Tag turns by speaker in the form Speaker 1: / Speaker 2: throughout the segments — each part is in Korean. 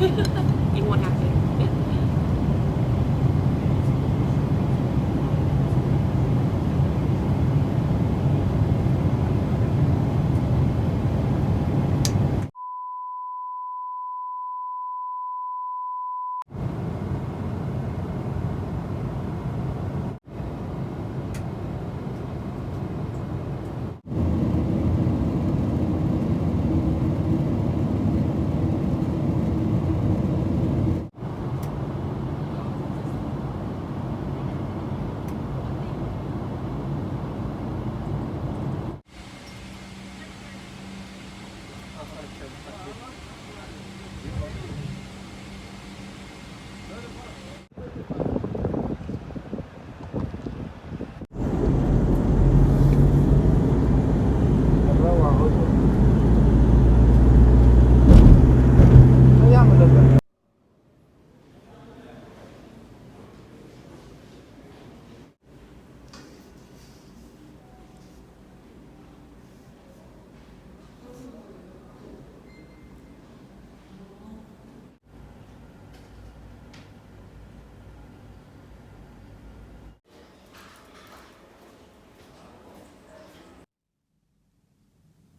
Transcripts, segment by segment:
Speaker 1: Yeah.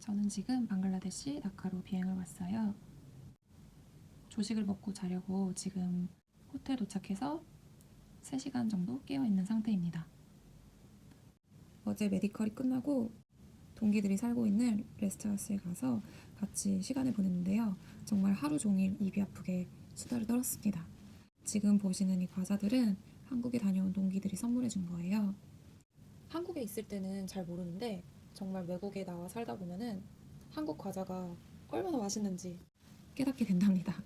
Speaker 2: 저는 지금 방글라데시 다카로 비행을 왔어요. 조식을 먹고 자려고 지금 호텔 도착해서 3시간 정도 깨어 있는 상태입니다. 어제 메디컬이 끝나고 동기들이 살고 있는 레스트하우스에 가서 같이 시간을 보냈는데요. 정말 하루 종일 입이 아프게 수다를 떨었습니다. 지금 보시는 이 과자들은 한국에 다녀온 동기들이 선물해 준 거예요. 한국에 있을 때는 잘 모르는데 정말 외국에 나와 살다 보면은 한국 과자가 얼마나 맛있는지 깨닫게 된답니다.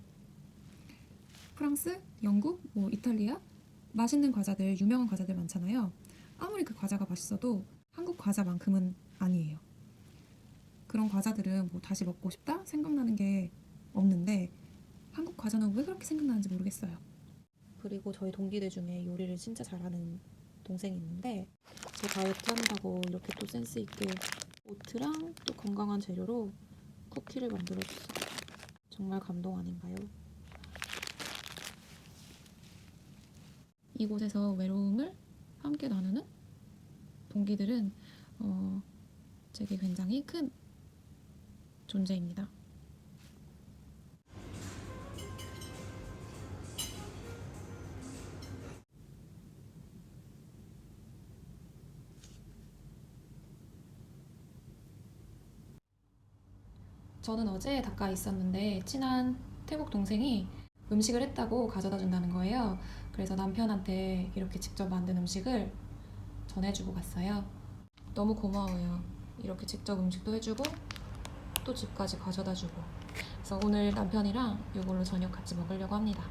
Speaker 2: 프랑스, 영국, 뭐 이탈리아 맛있는 과자들, 유명한 과자들 많잖아요. 아무리 그 과자가 맛있어도 한국 과자만큼은 아니에요. 그런 과자들은 뭐 다시 먹고 싶다 생각나는 게 없는데 한국 과자는 왜 그렇게 생각나는지 모르겠어요. 그리고 저희 동기들 중에 요리를 진짜 잘하는 동생이 있는데 제 다이어트 한다고 이렇게 또 센스 있게 오트랑 또 건강한 재료로 쿠키를 만들어줬어요. 정말 감동 아닌가요? 이곳에서 외로움을 함께 나누는 동기들은 어, 제게 굉장히 큰 존재입니다. 저는 어제 닦아 있었는데 친한 태국 동생이 음식을 했다고 가져다 준다는 거예요. 그래서 남편한테 이렇게 직접 만든 음식을 전해주고 갔어요. 너무 고마워요. 이렇게 직접 음식도 해주고 또 집까지 가져다 주고. 그래서 오늘 남편이랑 이걸로 저녁 같이 먹으려고 합니다.